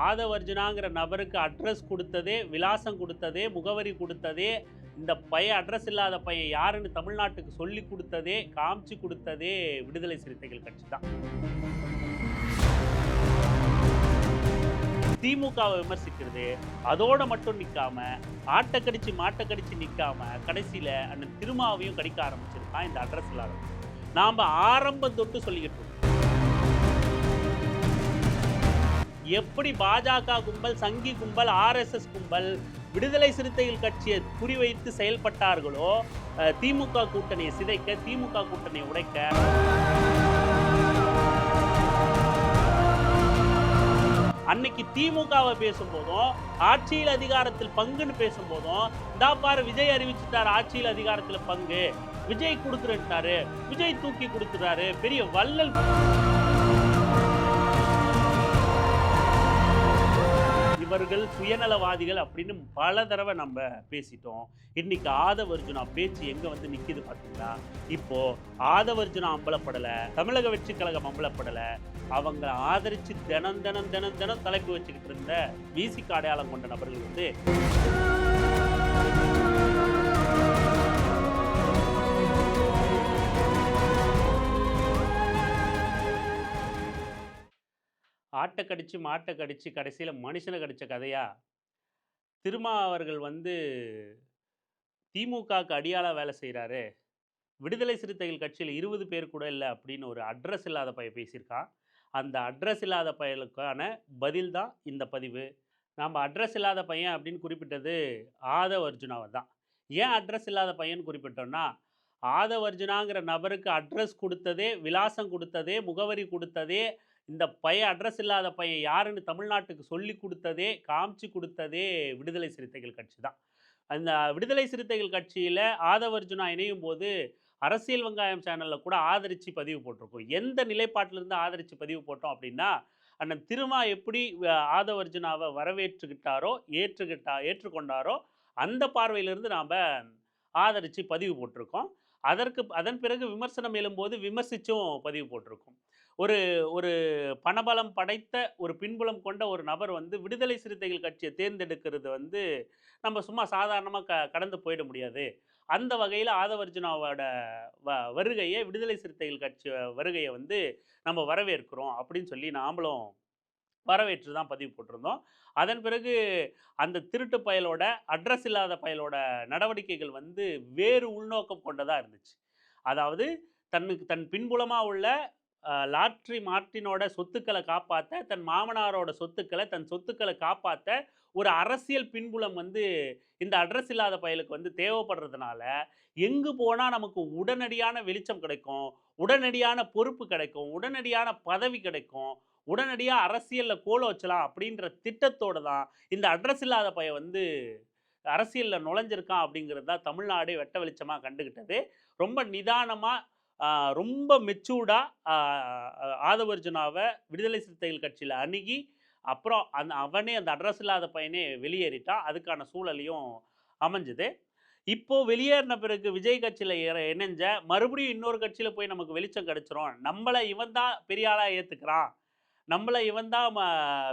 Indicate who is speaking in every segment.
Speaker 1: ஆதவர்ஜுனாங்கிற நபருக்கு அட்ரஸ் கொடுத்ததே விலாசம் கொடுத்ததே முகவரி கொடுத்ததே இந்த பையன் அட்ரஸ் இல்லாத பையன் யாருன்னு தமிழ்நாட்டுக்கு சொல்லி கொடுத்ததே காமிச்சு கொடுத்ததே விடுதலை சிறுத்தைகள் கட்சி தான். திமுகவை விமர்சிக்கிறது அதோட மட்டும் நிற்காம ஆட்டை கடிச்சு மாட்டை கடிச்சு நிற்காம கடைசியில் அண்ணன் திருமாவையும் கடிக்க ஆரம்பிச்சிருக்கான் இந்த அட்ரஸ் இல்லாத நாம் ஆரம்பம் தொட்டு சொல்லிக்கிட்டு எப்படி பாஜக கும்பல் சங்கி கும்பல் ஆர்எஸ்எஸ் கும்பல் விடுதலை சிறுத்தைகள் கட்சியை குறிவைத்து செயல்பட்டார்களோ திமுக கூட்டணியை சிதைக்க திமுக கூட்டணியை உடைக்க? அன்னைக்கு திமுகவை பேசும்போதும் ஆட்சியில் அதிகாரத்தில் பங்குன்னு பேசும்போதும் இந்தா பாரு விஜய் அறிவிச்சுட்டார் ஆட்சியில் அதிகாரத்தில் பங்கு. விஜய் கொடுத்துருட்டாரு விஜய் தூக்கி கொடுத்துறாரு. பெரிய வள்ளல் இவர்கள் சுயநலவாதிகள் அப்படின்னு பல தடவை நம்ம பேசிட்டோம். இன்னைக்கு ஆதவர்ஜுனா பேச்சு எங்க வந்து நிக்குது பாத்தீங்களா? இப்போ ஆதவர்ஜுனா அம்பலப்படல தமிழக வெற்றி கழகம் அம்பலப்படல அவங்க ஆதரிச்சு தினம் தினம் தினம் தினம் தலைப்பு வச்சுக்கிட்டு இருந்த வீசிக்கு அடையாளம் கொண்ட நபர்கள் வந்து ஆட்டை கடித்து மாட்டை கடித்து கடைசியில் மனுஷனை கடிச்ச கதையாக திருமா அவர்கள் வந்து திமுகவுக்கு அடியாளாக வேலை செய்கிறாரு விடுதலை சிறுத்தைகள் கட்சியில் இருபது பேர் கூட இல்லை அப்படின்னு ஒரு அட்ரஸ் இல்லாத பையன் பேசியிருக்கான். அந்த அட்ரஸ் இல்லாத பையனுக்கான பதில் தான் இந்த பதிவு. நாம் அட்ரஸ் இல்லாத பையன் அப்படின்னு குறிப்பிட்டது ஆதவ் அர்ஜுனாவை தான் ஏன் அட்ரஸ் இல்லாத பையன் குறிப்பிட்டோன்னா ஆதவ் அர்ஜுனாங்கிற நபருக்கு அட்ரஸ் கொடுத்ததே விலாசம் கொடுத்ததே முகவரி கொடுத்ததே இந்த பையன் அட்ரஸ் இல்லாத பையன் யாருன்னு தமிழ்நாட்டுக்கு சொல்லி கொடுத்ததே காமிச்சு கொடுத்ததே விடுதலை சிறுத்தைகள் கட்சி தான். அந்த விடுதலை சிறுத்தைகள் கட்சியில் ஆதவர்ஜுனா இணையும் போது அரசியல் வெங்காயம் சேனலில் கூட ஆதரித்து பதிவு போட்டிருக்கோம். எந்த நிலைப்பாட்டிலிருந்து ஆதரித்து பதிவு போட்டோம் அப்படின்னா அண்ணன் திருமா எப்படி ஆதவர்ஜுனாவை வரவேற்றுக்கிட்டாரோ ஏற்றுக்கிட்டா ஏற்றுக்கொண்டாரோ அந்த பார்வையிலிருந்து நாம் ஆதரித்து பதிவு போட்டிருக்கோம். அதற்கு அதன் பிறகு விமர்சனம் எழும்போது விமர்சித்தும் பதிவு போட்டிருக்கோம். ஒரு ஒரு பணபலம் படைத்த ஒரு பின்புலம் கொண்ட ஒரு நபர் வந்து விடுதலை சிறுத்தைகள் கட்சியை தேர்ந்தெடுக்கிறது வந்து நம்ம சும்மா சாதாரணமாக க கடந்து போயிட முடியாது. அந்த வகையில் ஆதவர்ஜுனாவோட வ வருகையை விடுதலை சிறுத்தைகள் கட்சி வருகையை வந்து நம்ம வரவேற்கிறோம் அப்படின்னு சொல்லி நாமளும் வரவேற்று தான் பதிவு போட்டிருந்தோம். அதன் பிறகு அந்த திருட்டு பயலோட அட்ரஸ் இல்லாத பயலோட நடவடிக்கைகள் வந்து வேறு உள்நோக்கம் கொண்டதாக இருந்துச்சு. அதாவது தன்னுக்கு தன் பின்புலமாக உள்ள லாட்ரி மார்ட்டினோட சொத்துக்களை காப்பாற்ற தன் மாமனாரோட சொத்துக்களை தன் சொத்துக்களை காப்பாற்ற ஒரு அரசியல் பின்புலம் வந்து இந்த அட்ரஸ் இல்லாத பயலுக்கு வந்து தேவைப்படுறதுனால எங்கு போனால் நமக்கு உடனடியான வெளிச்சம் கிடைக்கும் உடனடியான பொறுப்பு கிடைக்கும் உடனடியான பதவி கிடைக்கும் உடனடியாக அரசியலில் கோல வச்சலாம் அப்படின்ற திட்டத்தோடு தான் இந்த அட்ரஸ் இல்லாத பையன் வந்து அரசியலில் நுழைஞ்சிருக்கான் அப்படிங்கிறது தான் தமிழ்நாடு வெட்ட வெளிச்சமாக கண்டுக்கிட்டது ரொம்ப நிதானமாக ரொம்ப மெச்சூர்டாக ஆதவர்ஜுனாவை விடுதலை சிறுத்தைகள் கட்சியில் அணுகி அப்புறம் அந்த அவனே அந்த அட்ரஸ் இல்லாத பையனே வெளியேறிட்டான். அதுக்கான சூழலையும் அமைஞ்சுது. இப்போது வெளியேறின பிறகு விஜய் கட்சியில் இணைஞ்ச மறுபடியும் இன்னொரு கட்சியில் போய் நமக்கு வெளிச்சம் கிடைச்சிரும். நம்மளை இவன் தான் பெரிய ஆளாக ஏற்றுக்கிறான் நம்மளை இவன் தான்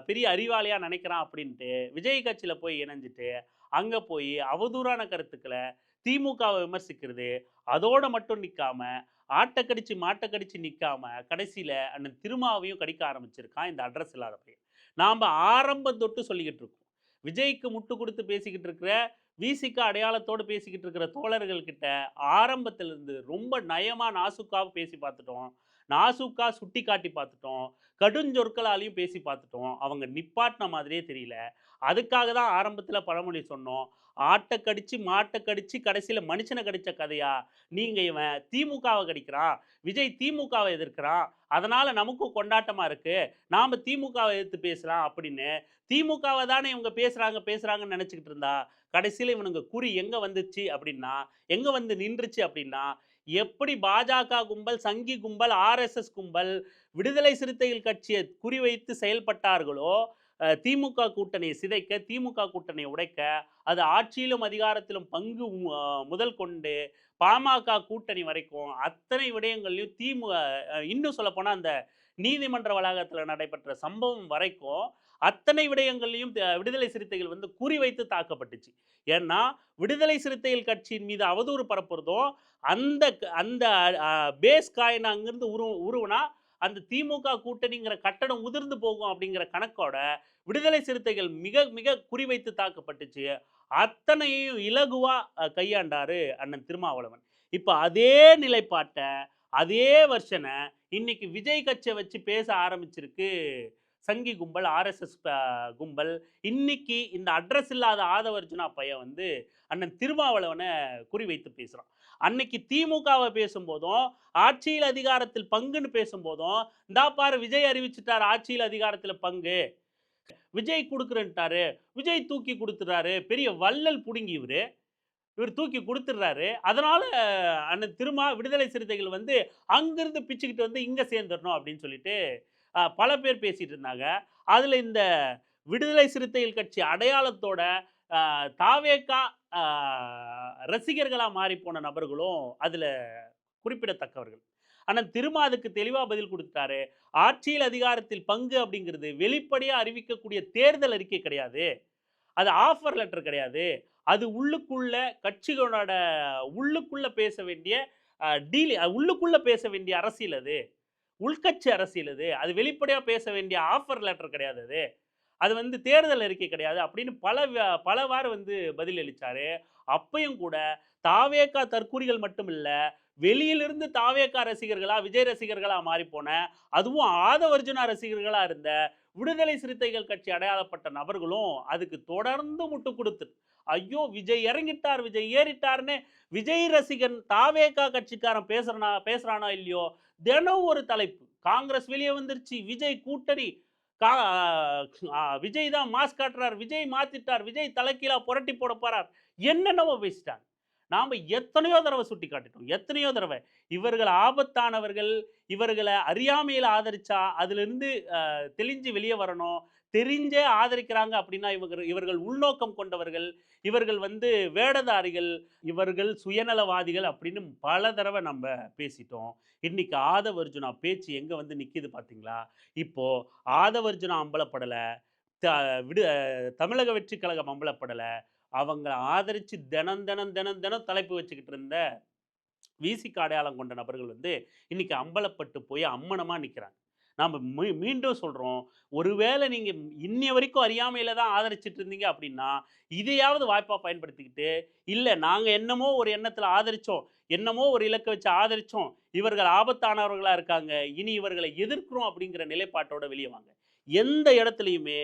Speaker 1: பெரிய அறிவாளியாக நினைக்கிறான் அப்படின்ட்டு விஜய் கட்சியில் போய் இணைஞ்சிட்டு அங்கே போய் அவதூறான கருத்துக்களை திமுகவை விமர்சிக்கிறது அதோடு மட்டும் நிற்காமல் ஆட்டை கடிச்சு மாட்டை கடிச்சு நிற்காம கடைசியில் அண்ணன் திருமாவையும் கடிக்க ஆரம்பிச்சிருக்கான் இந்த அட்ரஸ் இல்லாத பையன். நாம் ஆரம்பம் தொட்டு சொல்லிக்கிட்டு இருக்கோம். விஜய்க்கு முட்டு கொடுத்து பேசிக்கிட்டு இருக்கிற விசிக்கு அடையாளத்தோடு பேசிக்கிட்டு இருக்கிற தோழர்கள் கிட்ட ஆரம்பத்திலிருந்து ரொம்ப நயமாக நாசுக்காக பேசி பார்த்துட்டோம். நாசுக்கா சுட்டி காட்டி பார்த்துட்டோம். கடுஞ்சொற்களாலையும் பேசி பார்த்துட்டோம். அவங்க நிப்பாட்டின மாதிரியே தெரியல. அதுக்காக தான் ஆரம்பத்தில் பழமொழி சொன்னோம். ஆட்டை கடிச்சு மாட்டை கடிச்சு கடைசியில் மனுஷனை கடித்த கதையா? நீங்கள் இவன் திமுகவை கடிக்கிறான். விஜய் திமுகவை எதிர்க்கிறான். அதனால் நமக்கும் கொண்டாட்டமாக இருக்குது நாம் திமுகவை எதிர்த்து பேசலாம் அப்படின்னு. திமுகவை தானே இவங்க பேசுகிறாங்க பேசுகிறாங்கன்னு நினச்சிக்கிட்டு இருந்தா? கடைசியில் இவனுங்க குறி எங்கே வந்துச்சு அப்படின்னா? எங்கே வந்து நின்றுச்சு அப்படின்னா? எப்படி பாஜக கும்பல் சங்கி கும்பல் ஆர்எஸ்எஸ் கும்பல் விடுதலை சிறுத்தைகள் கட்சியை குறிவைத்து செயல்பட்டார்களோ திமுக கூட்டணியை சிதைக்க திமுக கூட்டணியை உடைக்க அது ஆட்சியிலும் அதிகாரத்திலும் பங்கு முதல் கொண்டு பாமக கூட்டணி வரைக்கும் அத்தனை விடயங்கள்லையும் திமுக இன்னும் சொல்லப்போனால் அந்த நீதிமன்ற வளாகத்தில் நடைபெற்ற சம்பவம் வரைக்கும் அத்தனை விடயங்கள்லையும் விடுதலை சிறுத்தைகள் வந்து குறிவைத்து தாக்கப்பட்டுச்சு. ஏன்னா விடுதலை சிறுத்தைகள் கட்சியின் மீது அவதூறு பரப்புறதும் அந்த அந்த பேஸ் காயினை அங்கிருந்து உரு உருவனா அந்த திமுக கூட்டணிங்கிற கட்டடம் உதிர்ந்து போகும் அப்படிங்கிற கணக்கோட விடுதலை சிறுத்தைகள் மிக மிக குறிவைத்து தாக்கப்பட்டுச்சு. அத்தனையும் இலகுவாக கையாண்டாரு அண்ணன் திருமாவளவன். இப்போ அதே நிலைப்பாட்டை அதே வருஷனை இன்னைக்கு விஜய் கட்சியை வச்சு பேச ஆரம்பிச்சிருக்கு சங்கி கும்பல் ஆர்எஸ்எஸ் கும்பல். இன்னைக்கு இந்த அட்ரஸ் இல்லாத ஆதவர்ஜுனா பையன் வந்து அண்ணன் திருமாவளவனை குறிவைத்து பேசுகிறான் அன்னைக்கு திமுகவை பேசும்போதும் ஆட்சியில் அதிகாரத்தில் பங்குன்னு பேசும்போதும் இந்தா பாரு விஜய் அறிவிச்சிட்டார் ஆட்சியில் அதிகாரத்தில் பங்கு. விஜய் கொடுக்குறேன்ட்டாரு விஜய் தூக்கி கொடுத்துறாரு பெரிய வள்ளல் புடுங்கி இவரு. இவர் தூக்கி கொடுத்துட்றாரு அதனால் அண்ணன் திருமா விடுதலை சிறுத்தைகள் வந்து அங்கிருந்து பிச்சுக்கிட்டு வந்து இங்கே சேர்ந்துடணும் அப்படின்னு சொல்லிட்டு பல பேர் பேசிகிட்டு இருந்தாங்க. அதில் இந்த விடுதலை சிறுத்தைகள் கட்சி அடையாளத்தோட தாவேக்கா ரசிகர்களாக மாறி போன நபர்களும் அதில் குறிப்பிடத்தக்கவர்கள். ஆனால் திருமா அதுக்கு தெளிவாக பதில் கொடுத்துட்டாரு. ஆட்சியில் அதிகாரத்தில் பங்கு அப்படிங்கிறது வெளிப்படையாக அறிவிக்கக்கூடிய தேர்தல் அறிக்கை கிடையாது. அது ஆஃபர் லெட்டர் கிடையாது. அது உள்ளுக்குள்ள கட்சிகளோட உள்ளுக்குள்ள பேச வேண்டிய டீல் உள்ளுக்குள்ள பேச வேண்டிய அரசியல் அது. உள்கட்சி அரசியல் அது அது வெளிப்படையாக பேச வேண்டிய ஆஃபர் லெட்டர் கிடையாது அது. அது வந்து தேர்தல் அறிக்கை கிடையாது அப்படின்னு பல வ- பலவாறு வந்து பதில் அப்பையும் கூட தாவேக்கா தற்கூறிகள் மட்டும் இல்லை வெளியிலிருந்து தாவேக்கா ரசிகர்களா விஜய் ரசிகர்களா மாறி போன அதுவும் ஆதவர்ஜுனா ரசிகர்களா இருந்த விடுதலை சிறுத்தைகள் கட்சி அடையாளப்பட்ட நபர்களும் அதுக்கு தொடர்ந்து முட்டு கொடுத்து ஐயோ விஜய் இறங்கிட்டார் விஜய் ஏறிட்டார்னு விஜய் ரசிகன் தாவேக்கா கட்சிக்காரன் பேசுகிறனா பேசுகிறானா இல்லையோ தினம் ஒரு தலைப்பு. காங்கிரஸ் வெளியே வந்துருச்சு. விஜய் கூட்டணி. கா விஜய் தான் மாஸ் காட்டுறார். விஜய் மாத்திட்டார். விஜய் தலைக்கீழா புரட்டி போட போறார். என்னென்னவோ பேசிட்டாங்க. நாம எத்தனையோ தடவை சுட்டி காட்டிட்டோம். எத்தனையோ தடவை. இவர்கள் ஆபத்தானவர்கள். இவர்களை அறியாமையில் ஆதரிச்சா அதிலிருந்து தெளிஞ்சு வெளியே வரணும். தெரிஞ்சே ஆதரிக்கிறாங்க அப்படின்னா இவங்க இவர்கள் உள்நோக்கம் கொண்டவர்கள் இவர்கள் வந்து வேடதாரிகள் இவர்கள் சுயநலவாதிகள் அப்படின்னு பல தடவை நம்ம பேசிட்டோம். இன்னைக்கு ஆதவர்ஜுனா பேச்சு எங்க வந்து நிற்கிது பாத்தீங்களா? இப்போ ஆதவர்ஜுனா அம்பலப்படலை த விடு தமிழக வெற்றி கழகம் அம்பலப்படலை அவங்கள ஆதரித்து தினம் தினம் தினம் தினம் தலைப்பு வச்சுக்கிட்டு இருந்த வீசிக்கு அடையாளம் கொண்ட நபர்கள் வந்து இன்னைக்கு அம்பலப்பட்டு போய் அம்மனமாக நிற்கிறாங்க நாம் மீ மீண்டும் சொல்கிறோம் ஒருவேளை நீங்கள் இன்னி வரைக்கும் அறியாமையில் தான் ஆதரிச்சிட்டு இருந்தீங்க அப்படின்னா இதையாவது வாய்ப்பாக பயன்படுத்திக்கிட்டு இல்லை நாங்கள் என்னமோ ஒரு எண்ணத்தில் ஆதரித்தோம் என்னமோ ஒரு இலக்கை வச்சு ஆதரித்தோம் இவர்கள் ஆபத்தானவர்களாக இருக்காங்க இனி இவர்களை எதிர்க்கிறோம் அப்படிங்கிற நிலைப்பாட்டோட வெளியே வாங்க. எந்த இடத்துலையுமே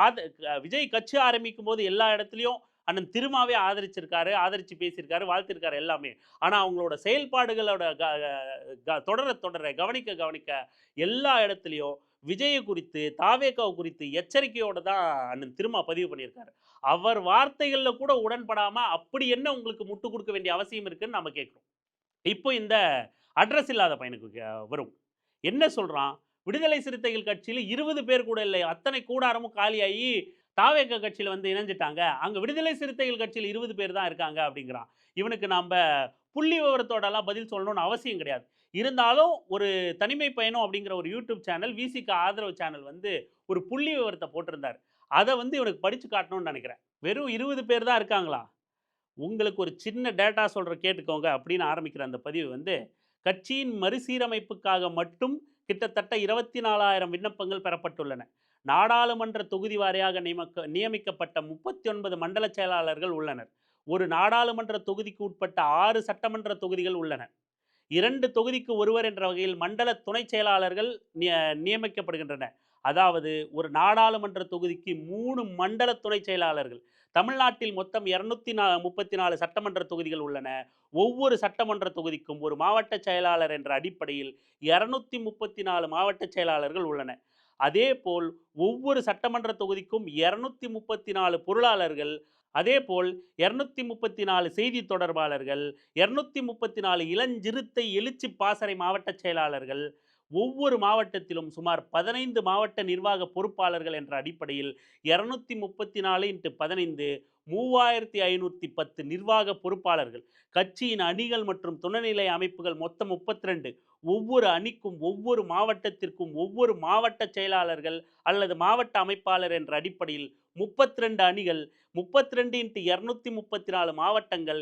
Speaker 1: ஆத விஜய் கட்சி ஆரம்பிக்கும் போது எல்லா இடத்துலையும் அண்ணன் திருமாவே ஆதரிச்சிருக்காரு ஆதரிச்சு பேசியிருக்காரு வாழ்த்திருக்காரு எல்லாமே. ஆனால் அவங்களோட செயல்பாடுகளோட க- க- தொடர தொடர கவனிக்க கவனிக்க எல்லா இடத்துலையும் விஜயை குறித்து தாவேக்காவை குறித்து எச்சரிக்கையோடு தான் அண்ணன் திருமா பதிவு பண்ணியிருக்காரு. அவர் வார்த்தைகளில் கூட உடன்படாமல் அப்படி என்ன உங்களுக்கு முட்டு கொடுக்க வேண்டிய அவசியம் இருக்குன்னு நம்ம கேட்குறோம். இப்போ இந்த அட்ரஸ் இல்லாத பையனுக்கு வரும். என்ன சொல்கிறான் விடுதலை சிறுத்தைகள் கட்சியில் இருபது பேர் கூட இல்லை. அத்தனை கூடாரமும் காலியாகி தாவேக கட்சியில் வந்து இணைஞ்சிட்டாங்க. அங்கே விடுதலை சிறுத்தைகள் கட்சியில் இருபது பேர் தான் இருக்காங்க அப்படிங்கிறான். இவனுக்கு நாம் புள்ளி விவரத்தோடலாம் பதில் சொல்லணும்னு அவசியம் கிடையாது. இருந்தாலும் ஒரு தனிமை பயணம் அப்படிங்கிற ஒரு யூடியூப் சேனல் விசிக்கு ஆதரவு சேனல் வந்து ஒரு புள்ளி விவரத்தை போட்டிருந்தார். அதை வந்து இவனுக்கு படித்து காட்டணும்னு நினைக்கிறேன். வெறும் இருபது பேர் தான் இருக்காங்களா? உங்களுக்கு ஒரு சின்ன டேட்டா சொல்கிற கேட்டுக்கோங்க அப்படின்னு ஆரம்பிக்கிற அந்த பதிவு வந்து கட்சியின் மறுசீரமைப்புக்காக மட்டும் கிட்டத்தட்ட இருபத்தி நாலாயிரம் விண்ணப்பங்கள் பெறப்பட்டுள்ளன. நாடாளுமன்ற தொகுதி வாரியாக நியமக்க நியமிக்கப்பட்ட முப்பத்தி ஒன்பது மண்டல செயலாளர்கள் உள்ளனர். ஒரு நாடாளுமன்ற தொகுதிக்கு உட்பட்ட ஆறு சட்டமன்ற தொகுதிகள் உள்ளன. இரண்டு தொகுதிக்கு ஒருவர் என்ற வகையில் மண்டல துணை செயலாளர்கள் நிய- நியமிக்கப்படுகின்றன. அதாவது ஒரு நாடாளுமன்ற தொகுதிக்கு மூணு மண்டல துணை செயலாளர்கள். தமிழ்நாட்டில் மொத்தம் இரநூத்தி நா முப்பத்தி நாலு சட்டமன்ற தொகுதிகள் உள்ளன. ஒவ்வொரு சட்டமன்ற தொகுதிக்கும் ஒரு மாவட்ட செயலாளர் என்ற அடிப்படையில் இரநூத்தி முப்பத்தி நாலு மாவட்ட செயலாளர்கள் உள்ளன. அதேபோல் ஒவ்வொரு சட்டமன்ற தொகுதிக்கும் இரநூத்தி முப்பத்தி நாலு பொருளாளர்கள் அதேபோல் இரநூத்தி முப்பத்தி நாலு செய்தி தொடர்பாளர்கள் இரநூத்தி முப்பத்தி நாலு இளஞ்சிறுத்தை எழுச்சி பாசறை மாவட்ட செயலாளர்கள் ஒவ்வொரு மாவட்டத்திலும் சுமார் பதினைந்து மாவட்ட நிர்வாக பொறுப்பாளர்கள் என்ற அடிப்படையில் இரநூத்தி முப்பத்தி நாலு இன்ட்டு பதினைந்து மூவாயிரத்தி ஐநூற்றி பத்து நிர்வாக பொறுப்பாளர்கள் கட்சியின் அணிகள் மற்றும் துணைநிலை அமைப்புகள் மொத்தம் முப்பத்தி ரெண்டு ஒவ்வொரு அணிக்கும் ஒவ்வொரு மாவட்டத்திற்கும் ஒவ்வொரு மாவட்ட செயலாளர்கள் அல்லது மாவட்ட அமைப்பாளர் என்ற அடிப்படையில் முப்பத்தி ரெண்டு அணிகள் முப்பத்தி ரெண்டு இன்ட்டு இரநூத்தி முப்பத்தி நாலு மாவட்டங்கள்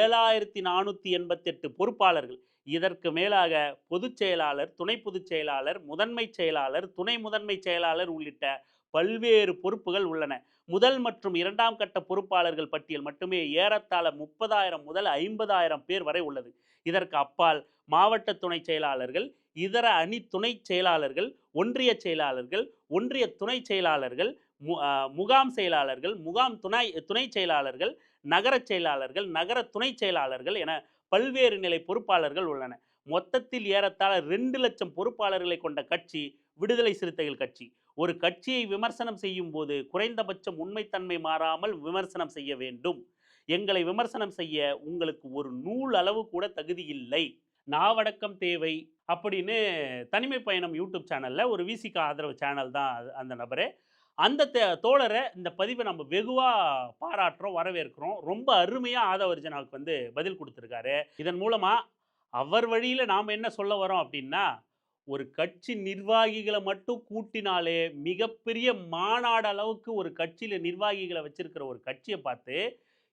Speaker 1: ஏழாயிரத்தி நானூற்றி எண்பத்தெட்டு பொறுப்பாளர்கள். இதற்கு மேலாக பொதுச் செயலாளர் துணை பொதுச் செயலாளர் முதன்மை செயலாளர் துணை முதன்மை செயலாளர் உள்ளிட்ட பல்வேறு பொறுப்புகள் உள்ளன. முதல் மற்றும் இரண்டாம் கட்ட பொறுப்பாளர்கள் பட்டியல் மட்டுமே ஏறத்தாழ முப்பதாயிரம் முதல் ஐம்பதாயிரம் பேர் வரை உள்ளது. இதற்கு அப்பால் மாவட்ட துணை செயலாளர்கள் இதர அணி துணை செயலாளர்கள் ஒன்றிய செயலாளர்கள் ஒன்றிய துணை செயலாளர்கள் மு- முகாம் செயலாளர்கள் முகாம் துணை துணை செயலாளர்கள் நகர செயலாளர்கள் நகர துணை செயலாளர்கள் என பல்வேறு நிலை பொறுப்பாளர்கள் உள்ளன. மொத்தத்தில் ஏறத்தாழ ரெண்டு லட்சம் பொறுப்பாளர்களை கொண்ட கட்சி விடுதலை சிறுத்தைகள் கட்சி. ஒரு கட்சியை விமர்சனம் செய்யும் போது குறைந்தபட்சம் உண்மைத்தன்மை மாறாமல் விமர்சனம் செய்ய வேண்டும். எங்களை விமர்சனம் செய்ய உங்களுக்கு ஒரு நூல் அளவு கூட தகுதி இல்லை. நாவடக்கம் தேவை அப்படின்னு தனிமை பயணம் யூடியூப் சேனலில் ஒரு விசிக்கு ஆதரவு சேனல் தான் அது- அந்த நபரே. அந்த தோழரை இந்த பதிவை நம்ம வெகுவாக பாராட்டுறோம் வரவேற்கிறோம். ரொம்ப அருமையாக ஆதவர்ஜனாவுக்கு வந்து பதில் கொடுத்துருக்காரு. இதன் மூலமாக அவர் வழியில் நாம் என்ன சொல்ல வரோம் அப்படின்னா ஒரு கட்சி நிர்வாகிகளை மட்டும் கூட்டினாலே மிகப்பெரிய மாநாடு அளவுக்கு ஒரு கட்சியில் நிர்வாகிகளை வச்சிருக்கிற ஒரு கட்சியை பார்த்து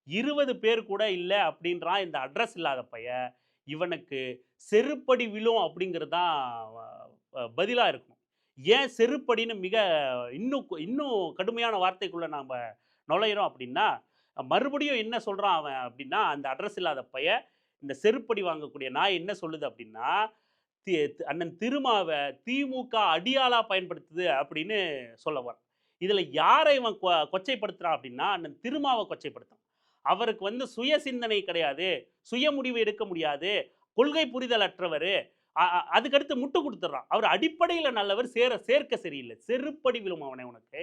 Speaker 1: இருபது பேர் கூட இல்லை அப்படின்றான் இந்த அட்ரஸ் இல்லாத பையன். இவனுக்கு செருப்படி விழும் அப்படிங்கிறது தான் பதிலாக இருக்கும் ஏன் செருப்படின்னு மிக இன்னும் இன்னும் கடுமையான வார்த்தைக்குள்ளே நாம் நுழையிறோம் அப்படின்னா மறுபடியும் என்ன சொல்கிறான் அவன் அப்படின்னா அந்த அட்ரஸ் இல்லாத பையன் இந்த செருப்படி வாங்கக்கூடிய நாய் என்ன சொல்லுது அப்படின்னா அண்ணன் திருமாவை திமுக அடியாளா பயன்படுத்துது அப்படின்னு சொல்ல வர இதில் யாரை இவன் கொ- கொச்சைப்படுத்துறான் அப்படின்னா அண்ணன் திருமாவை கொச்சைப்படுத்தும் அவருக்கு வந்து சுய சிந்தனை கிடையாது சுய முடிவு எடுக்க முடியாது கொள்கை புரிதல் அற்றவர் அதுக்கடுத்து முட்டு கொடுத்துட்றான். அவர் அடிப்படையில் நல்லவர் சேர சேர்க்க சரியில்லை. செருப்படி விழும் அவனை உனக்கு.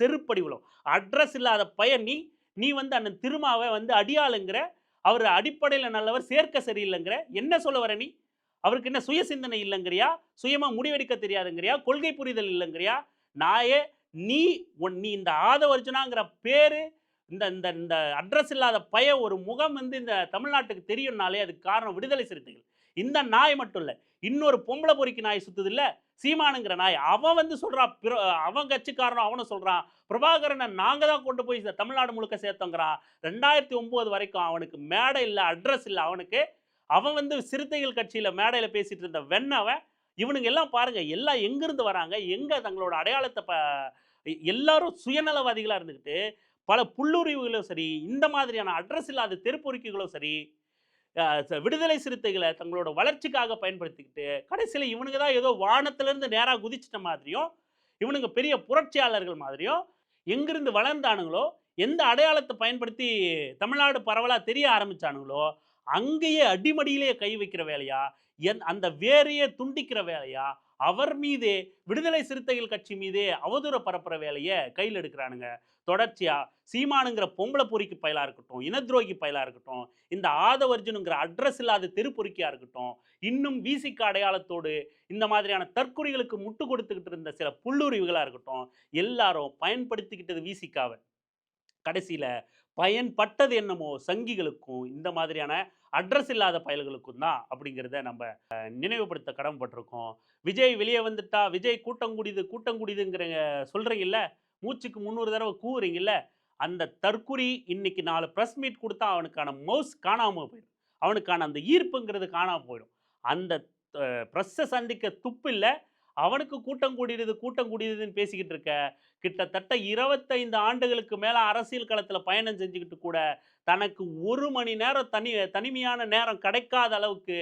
Speaker 1: செருப்படி விழும். அட்ரஸ் இல்லாத பையன் நீ நீ வந்து அண்ணன் திருமாவை வந்து அடியாளுங்கிற அவர் அடிப்படையில் நல்லவர் சேர்க்க சரியில்லைங்கிற என்ன சொல்ல வர நீ? அவருக்கு என்ன சுய சிந்தனை இல்லைங்கிறியா? சுயமாக முடிவெடுக்க தெரியாதுங்கிறியா? கொள்கை புரிதல் இல்லைங்கிறியா? நாயே நீ உன் நீ இந்த ஆதவர்ஜுனாங்கிற பேரு இந்த இந்த இந்த அட்ரஸ் இல்லாத பய ஒரு முகம் வந்து இந்த தமிழ்நாட்டுக்கு தெரியும்னாலே அதுக்கு காரணம் விடுதலை சிறுத்தைகள். இந்த நாய் மட்டும் இல்லை இன்னொரு பொம்பளை பொறிக்கு நாய் சுத்துது இல்லை சீமானுங்கிற நாய் அவன் வந்து சொல்கிறான் பிற- அவன் கட்சிக்காரனும் அவனும் சொல்கிறான் பிரபாகரனை நாங்கள் தான் கொண்டு போய் இந்த தமிழ்நாடு முழுக்க சேர்த்தோங்கிறான். ரெண்டாயிரத்தி ஒம்பது வரைக்கும் அவனுக்கு மேடை இல்லை அட்ரஸ் இல்லை அவனுக்கு அவன் வந்து சிறுத்தைகள் கட்சியில் மேடையில் பேசிகிட்டு இருந்த வெண்ணவன் இவனுங்க எல்லாம் பாருங்கள் எல்லாம் எங்கேருந்து வராங்க எங்கே தங்களோட அடையாளத்தை ப எல்லாரும் சுயநலவாதிகளாக இருந்துக்கிட்டு பல புல்லுரிவுகளும் சரி இந்த மாதிரியான அட்ரஸ் இல்லாத தெருப்பொறுக்கிகளும் சரி விடுதலை சிறுத்தைகளை தங்களோட வளர்ச்சிக்காக பயன்படுத்திக்கிட்டு கடைசியில் இவனுங்க தான் ஏதோ வானத்திலேருந்து நேராக குதிச்சிட்ட மாதிரியும் இவனுங்க பெரிய புரட்சியாளர்கள் மாதிரியும் எங்கிருந்து வளர்ந்தானுங்களோ எந்த அடையாளத்தை பயன்படுத்தி தமிழ்நாடு பரவலாக தெரிய ஆரம்பிச்சானுங்களோ அங்கேயே அடிமடியிலே கை வைக்கிற வேலையா? என் அந்த வேரையே துண்டிக்கிற வேலையா? அவர் மீதே விடுதலை சிறுத்தைகள் கட்சி மீதே அவதூற பரப்புற வேலையை கையில் எடுக்கிறானுங்க. தொடர்ச்சியா சீமானுங்கிற பொம்பளை பொறிக்கு பயலா இருக்கட்டும் இனத்ரோகி பயலா இருக்கட்டும் இந்த ஆதவர்ஜுனுங்கிற அட்ரஸ் இல்லாத தெருப்பொறிக்கியா இருக்கட்டும் இன்னும் வீசிக்க அடையாளத்தோடு இந்த மாதிரியான தற்கொலைகளுக்கு முட்டு கொடுத்துக்கிட்டு இருந்த சில புல்லுரிவுகளா இருக்கட்டும் எல்லாரும் பயன்படுத்திக்கிட்டது விசிக்காவை. கடைசியில் பயன்பட்டது என்னமோ சங்கிகளுக்கும் இந்த மாதிரியான அட்ரஸ் இல்லாத பயல்களுக்கும் தான் அப்படிங்கிறத நம்ம நினைவுபடுத்த கடமைப்பட்டிருக்கோம். விஜய் வெளியே வந்துட்டா விஜய் கூட்டங்குடிது கூட்டங்குடிதுங்கிற சொல்கிறீங்கல்ல மூச்சுக்கு முந்நூறு தடவை கூவுறீங்கல்ல அந்த தற்குறி இன்னைக்கு நாலு ப்ரெஸ் மீட் கொடுத்தா அவனுக்கான மவுஸ் காணாமல் போயிடும். அவனுக்கான அந்த ஈர்ப்புங்கிறது காணாமல் போயிடும். அந்த ப்ரெஸ்ஸை சந்திக்க துப்பு இல்லை அவனுக்கு கூட்டம் கூடியது கூட்டம் கூடியதுன்னு பேசிக்கிட்டு இருக்க கிட்டத்தட்ட இருபத்தைந்து ஆண்டுகளுக்கு மேலே அரசியல் களத்தில் பயணம் செஞ்சுக்கிட்டு கூட தனக்கு ஒரு மணி நேரம் தனி தனிமையான நேரம் கிடைக்காத அளவுக்கு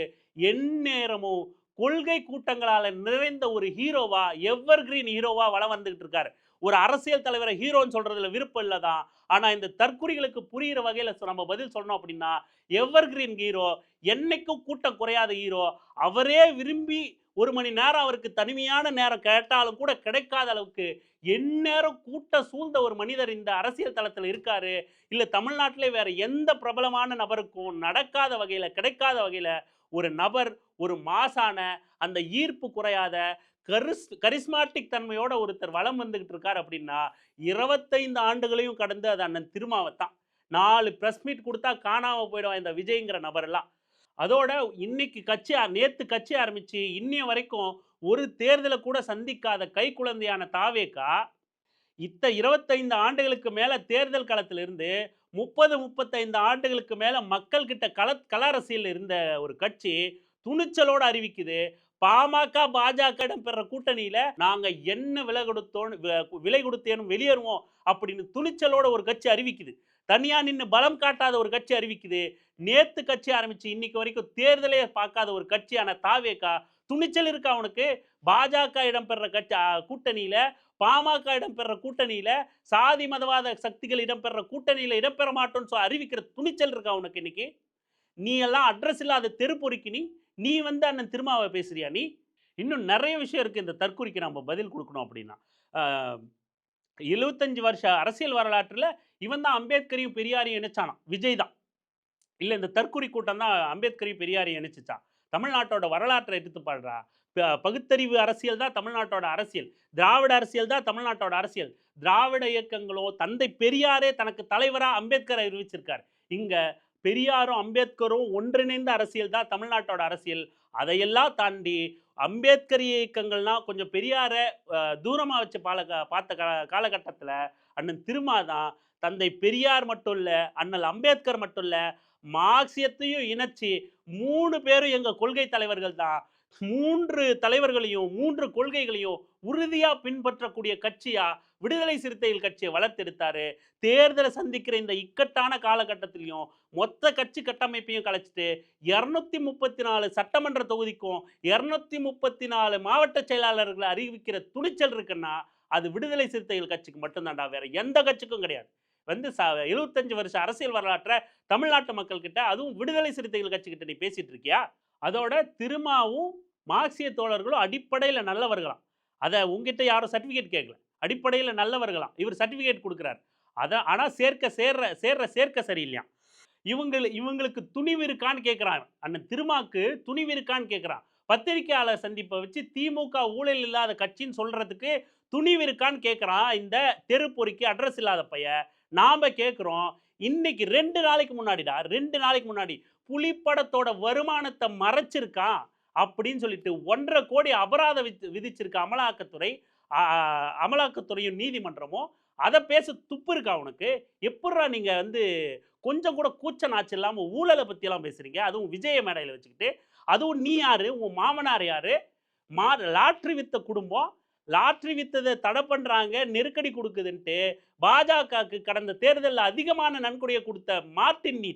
Speaker 1: எந்நேரமும் கொள்கை கூட்டங்களால் நிறைந்த ஒரு ஹீரோவா எவர் கிரீன் ஹீரோவா வளம் வந்துகிட்டு இருக்காரு. ஒரு அரசியல் தலைவரை ஹீரோன்னு சொல்றதுல விருப்பம் இல்லதான் ஆனா இந்த தற்குறிகளுக்கு புரியிற வகையில நம்ம பதில் சொல்லணும் அப்படின்னா எவர் கிரீன் ஹீரோ என்னைக்கும் கூட்டம் குறையாத ஹீரோ அவரே விரும்பி ஒரு மணி நேரம் அவருக்கு தனிமையான நேரம் கேட்டாலும் கூட கிடைக்காத அளவுக்கு எந்நேரம் கூட்டம் சூழ்ந்த ஒரு மனிதர் இந்த அரசியல் தளத்தில் இருக்காரு. இல்லை தமிழ்நாட்டிலே வேற எந்த பிரபலமான நபருக்கும் நடக்காத வகையில் கிடைக்காத வகையில் ஒரு நபர் ஒரு மாசான அந்த ஈர்ப்பு குறையாத கரிஸ் கரிஸ்மாட்டிக் தன்மையோட ஒருத்தர் வளம் வந்துகிட்டு இருக்கார் அப்படின்னா இருபத்தைந்து ஆண்டுகளையும் கடந்து அது அண்ணன் திருமாவை தான் நாலு ப்ரெஸ் மீட் கொடுத்தா காணாமல் போயிடுவான் இந்த விஜய்ங்கிற நபரெல்லாம். அதோட இன்னைக்கு கட்சி நேத்து கட்சி ஆரம்பிச்சு இன்னைய வரைக்கும் ஒரு தேர்தலை கூட சந்திக்காத கை குழந்தையான தாவேகா இத்த 25 ஆண்டுகளுக்கு மேல தேர்தல் களத்தில் இருந்து முப்பது முப்பத்தைந்து ஆண்டுகளுக்கு மேல மக்கள் கிட்ட கல அரசியல் இருந்த ஒரு கட்சி துணிச்சலோடு அறிவிக்குது. பாமக பாஜக பெற கூட்டணியில நாங்க என்ன விலை கொடுத்தோம் விலை கொடுத்தேனும் வெளியேறுவோம் அப்படின்னு துணிச்சலோட ஒரு கட்சி அறிவிக்குது. தனியாக நின்று பலம் காட்டாத ஒரு கட்சி அறிவிக்குது. நேற்று கட்சி ஆரம்பித்து இன்னைக்கு வரைக்கும் தேர்தலே பார்க்காத ஒரு கட்சியான தாவேகா துணிச்சல் இருக்கா அவனுக்கு பாஜக இடம்பெற கட்சி கூட்டணியில் பாமக இடம்பெற கூட்டணியில் சாதி மதவாத சக்திகள் இடம்பெற கூட்டணியில் இடம்பெற மாட்டோம்னு சொல்லி அறிவிக்கிற துணிச்சல் இருக்கா உனக்கு இன்னைக்கு? நீ எல்லாம் அட்ரஸ் இல்லாத தெருப்பொறிக்கு நீ. நீ வந்து அண்ணன் திருமாவை பேசுறியா நீ? இன்னும் நிறைய விஷயம் இருக்குது இந்த தற்கொலைக்கு நம்ம பதில் கொடுக்கணும் அப்படின்னா. ஆஹ், 75 வருஷ அரசியல் வரலாற்றில் இவன் தான் அம்பேத்கரையும் பெரியாரையும் இணைச்சானா விஜய் தான் இல்லை இந்த தற்குறி கூட்டம் தான் அம்பேத்கரையும் பெரியாரையும் இணைச்சிச்சான் தமிழ்நாட்டோட வரலாற்றை எடுத்து பாடுறா பகுத்தறிவு அரசியல் தான் தமிழ்நாட்டோட அரசியல். திராவிட அரசியல் தான் தமிழ்நாட்டோட அரசியல். திராவிட இயக்கங்களோ தந்தை பெரியாரே தனக்கு தலைவராக அம்பேத்கரை அறிவிச்சிருக்கார். இங்கே பெரியாரும் அம்பேத்கரும் ஒன்றிணைந்த அரசியல் தான் தமிழ்நாட்டோட அரசியல். அதையெல்லாம் தாண்டி அம்பேத்கர் இயக்கங்கள்னா கொஞ்சம் பெரியாரை தூரமாக வச்சு பால பார்த்த கா காலகட்டத்தில் அண்ணன் திருமா தான் தந்தை பெரியார் மட்டும் இல்லை அண்ணல் அம்பேத்கர் மட்டும் இல்லை மார்க்சியத்தையும் இணைச்சி மூணு பேரும் எங்கள் கொள்கை தலைவர்கள் தான். மூன்று தலைவர்களையும் மூன்று கொள்கைகளையும் உறுதியாக பின்பற்றக்கூடிய கட்சியாக விடுதலை சிறுத்தைகள் கட்சியை வளர்த்தெடுத்தாரு. தேர்தலை சந்திக்கிற இந்த இக்கட்டான காலகட்டத்திலையும் மொத்த கட்சி கட்டமைப்பையும் கலைச்சிட்டு இரநூத்தி முப்பத்தி நாலு சட்டமன்ற தொகுதிக்கும் இரநூத்தி முப்பத்தி நாலு மாவட்ட செயலாளர்களை அறிவிக்கிற துணிச்சல் இருக்குன்னா அது விடுதலை சிறுத்தைகள் கட்சிக்கு மட்டும்தான்டா வேற எந்த கட்சிக்கும் கிடையாது. வந்து ச எழுபத்தஞ்சு வருஷம் அரசியல் வரலாற்றை தமிழ்நாட்டு மக்கள் கிட்ட அதுவும் விடுதலை சிறுத்தைகள் கட்சிக்கிட்ட நீ பேசிட்டு இருக்கியா? அதோட திருமாவும் மார்க்சிய தோழர்களும் அடிப்படையில் நல்லவர்களாம். அதை உங்ககிட்ட யாரும் சர்டிஃபிகேட் கேட்கல அடிப்படையில் நல்லவர்களாம். இவர் சர்டிஃபிகேட் கொடுக்குறாரு. அதை ஆனால் சேர்க்க சேர்ற சேர்ற சேர்க்க சரியில்லையா இவங்களு இவங்களுக்கு துணிவு இருக்கான்னு கேட்குறான் அண்ணன் திருமாக்கு துணிவு இருக்கான்னு கேட்குறான் பத்திரிகையாளர் சந்திப்பை வச்சு திமுக ஊழல் இல்லாத கட்சின்னு சொல்கிறதுக்கு துணிவு இருக்கான்னு கேட்குறான் இந்த தெரு பொறிக்கு அட்ரஸ் இல்லாத பையன். நாம் கேட்குறோம் இன்னைக்கு ரெண்டு நாளைக்கு முன்னாடிடா ரெண்டு நாளைக்கு முன்னாடி புலிப்படத்தோட வருமானத்தை மறைச்சிருக்கான் அப்படின்னு சொல்லிட்டு ஒன்றரை கோடி அபராதம் விதி- விதிச்சிருக்க அமலாக்கத்துறை அமலாக்கத்துறையும் நீதிமன்றமும் அதை பேச துப்பு இருக்கா உனக்கு? எப்பட்றா நீங்கள் வந்து கொஞ்சம் கூட கூச்ச நாச்சு இல்லாமல் ஊழலை பற்றியெல்லாம் பேசுறீங்க? அதுவும் விஜய மேடையில் வச்சுக்கிட்டு. அதுவும் நீ யார்? உன் மாமனார் யார்? மா லாட்ரி வித்த குடும்பம்? லாட்ரி வித்ததை தடை பண்ணுறாங்க நெருக்கடி கொடுக்குதுன்ட்டு பாஜகவுக்கு கடந்த தேர்தலில் அதிகமான நன்கொடையை கொடுத்த மார்ட்டின் நீ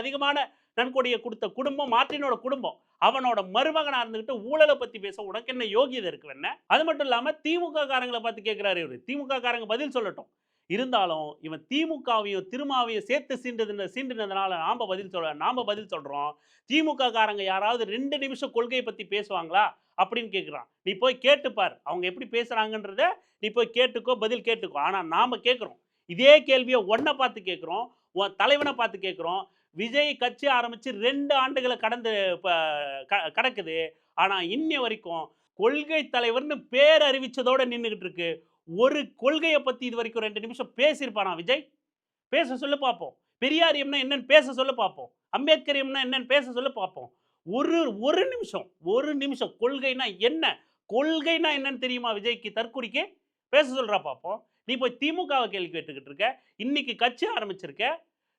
Speaker 1: அதிகமான நன்கொடையை கொடுத்த குடும்பம் மார்டினோட குடும்பம். அவனோட மருமகனாக இருந்துகிட்டு ஊழலை பற்றி பேச உனக்கு என்ன யோகியதை இருக்கு என்ன அது மட்டும் இல்லாமல் திமுக காரங்களை பார்த்து கேட்குறாரு இவர். திமுக காரங்க பதில் சொல்லட்டும். இருந்தாலும் இவன் திமுகவையும் திருமாவையும் சேர்த்து சீண்டது சீண்டினதுனால நாம் பதில் சொல்ல நாம் பதில் சொல்கிறோம் திமுக காரங்க யாராவது ரெண்டு நிமிஷம் கொள்கையை பற்றி பேசுவாங்களா? அப்படின்னு கேட்குறான் நீ போய் கேட்டுப்பார் அவங்க எப்படி பேசுகிறாங்கன்றத நீ போய் கேட்டுக்கோ பதில் கேட்டுக்கோ. ஆனால் நாம் கேட்குறோம் இதே கேள்வியை ஒன்றை பார்த்து கேட்குறோம் உன் தலைவனை பார்த்து கேட்குறோம் விஜய் கட்சி ஆரம்பித்து ரெண்டு ஆண்டுகளை கடந்து இப்போ க- கடக்குது. ஆனால் இன்னி வரைக்கும் கொள்கை தலைவர்னு பேர் அறிவிச்சதோட நின்றுக்கிட்டு இருக்கு. ஒரு கொள்கையை பற்றி இது வரைக்கும் ரெண்டு நிமிஷம் பேசியிருப்பானா விஜய். பேச சொல்ல பார்ப்போம் பெரியார் எம்னா என்னன்னு பேச சொல்ல பார்ப்போம் அம்பேத்கர் எம்னா என்னன்னு பேச சொல்ல பார்ப்போம் ஒரு ஒரு நிமிஷம் ஒரு நிமிஷம். கொள்கைனா என்ன? கொள்கைனா என்னன்னு தெரியுமா விஜய்க்கு? தற்கொடிக்கு பேச சொல்கிறா பார்ப்போம் நீ போய் திமுகவை கேள்வி கேட்டுக்கிட்டு இருக்க. இன்னைக்கு கட்சி ஆரம்பிச்சிருக்க.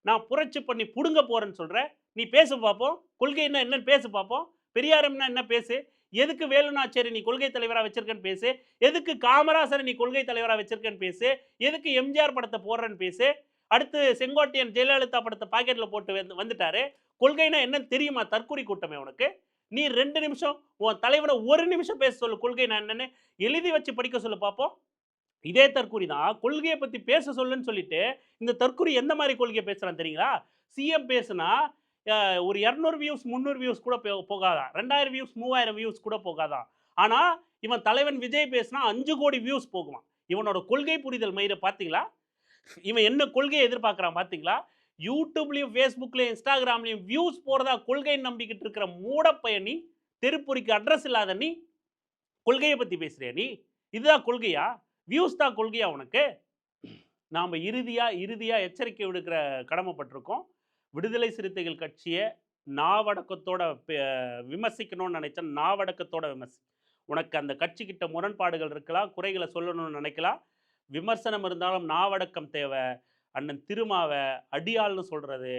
Speaker 1: நான் புரட்சி பண்ணி புடுங்க போகிறேன்னு சொல்கிற நீ பேச பார்ப்போம் கொள்கைன்னா என்னன்னு பேச பார்ப்போம் பெரியாரம்னா என்ன பேசு? எதுக்கு வேலுநாச்சேரி நீ கொள்கை தலைவராக வச்சிருக்கேன்னு பேசு? எதுக்கு காமராசரை நீ கொள்கை தலைவராக வச்சிருக்கேன்னு பேசு? எதுக்கு எம்ஜிஆர் படத்தை போடுறேன்னு பேசு? அடுத்து செங்கோட்டையன் ஜெயலலிதா படத்தை பாக்கெட்ல போட்டு வந்து- வந்துட்டாரு. கொள்கைனா என்னன்னு தெரியுமா? தற்கொலை கூட்டமே உனக்கு. நீ ரெண்டு நிமிஷம் உன் தலைவனை ஒரு நிமிஷம் பேச சொல்லு. கொள்கை நான் என்னன்னு? எழுதி வச்சு படிக்க சொல்லு பார்ப்போம் இதே தற்கூரி தான். கொள்கையை பத்தி பேச சொல்லுன்னு சொல்லிட்டு இந்த தற்கூரி எந்த மாதிரி கொள்கையை பேசுறான் தெரியுங்களா? சிஎம் பேசுனா ஒரு இரநூறு வியூஸ் முந்நூறு வியூஸ் கூட போ- போகாதான் ரெண்டாயிரம் வியூஸ் மூவாயிரம் வியூஸ் கூட போகாதான் ஆனால் இவன் தலைவன் விஜய் பேசினா அஞ்சு கோடி வியூஸ் போகுமா இவனோட கொள்கை புரிதல் மயிரை பார்த்தீங்களா இவன் என்ன கொள்கையை எதிர்பார்க்குறான் பார்த்தீங்களா யூடியூப்லேயும் ஃபேஸ்புக்லேயும் இன்ஸ்டாகிராம்லேயும் வியூஸ் போகிறதா கொள்கைன்னு நம்பிக்கிட்டு இருக்கிற மூடப்பயணி தெருப்பொறிக்கு அட்ரஸ் இல்லாத நீ கொள்கையை பற்றி பேசுகிறியா நீ? இதுதான் கொள்கையா? வியூஸ் தான் கொள்கையா உனக்கு? நாம் இறுதியாக இறுதியாக எச்சரிக்கை விடுக்கிற கடமைப்பட்டிருக்கோம். விடுதலை சிறுத்தைகள் கட்சியை நாவடக்கத்தோட பே விமர்சிக்கணும்னு நினைச்சா நாவடக்கத்தோட விமர்சி உனக்கு அந்த கட்சிக்கிட்ட முரண்பாடுகள் இருக்கலாம் குறைகளை சொல்லணும்னு நினைக்கலாம். விமர்சனம் இருந்தாலும் நாவடக்கம் தேவை அண்ணன் திருமாவை அடியாள்னு சொல்கிறது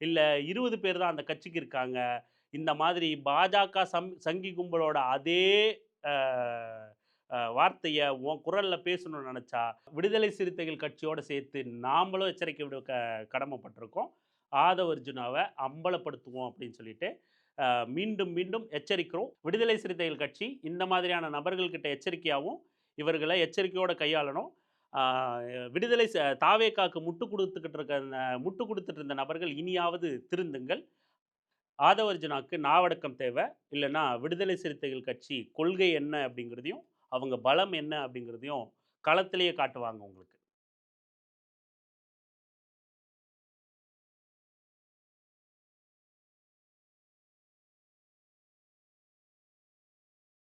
Speaker 1: இல்லை இருபது பேர் தான் அந்த கட்சிக்கு இருக்காங்க. இந்த மாதிரி பாஜக சம் சங்கி கும்பலோட அதே வார்த்தையை உன் குரலில் பேசணும்னு நினச்சா விடுதலை சிறுத்தைகள் கட்சியோடு சேர்த்து நாமளும் எச்சரிக்கை விட க கடமைப்பட்டிருக்கோம். ஆதவர்ஜுனாவை அம்பலப்படுத்துவோம் அப்படின்னு சொல்லிட்டு மீண்டும் மீண்டும் எச்சரிக்கிறோம். விடுதலை சிறுத்தைகள் கட்சி இந்த மாதிரியான நபர்கள்கிட்ட எச்சரிக்கையாகவும் இவர்களை எச்சரிக்கையோடு கையாளணும். விடுதலை ச- தாவேக்காக்கு முட்டு கொடுத்துக்கிட்டு இருக்க அந்த முட்டு கொடுத்துட்டு இருந்த நபர்கள் இனியாவது திருந்துங்கள். ஆதவர்ஜுனாக்கு நாவடக்கம் தேவை. இல்லைன்னா விடுதலை சிறுத்தைகள் கட்சி கொள்கை என்ன அப்படிங்கிறதையும் அவங்க பலம் என்ன அப்படிங்கிறதையும் களத்திலேயே காட்டுவாங்க உங்களுக்கு.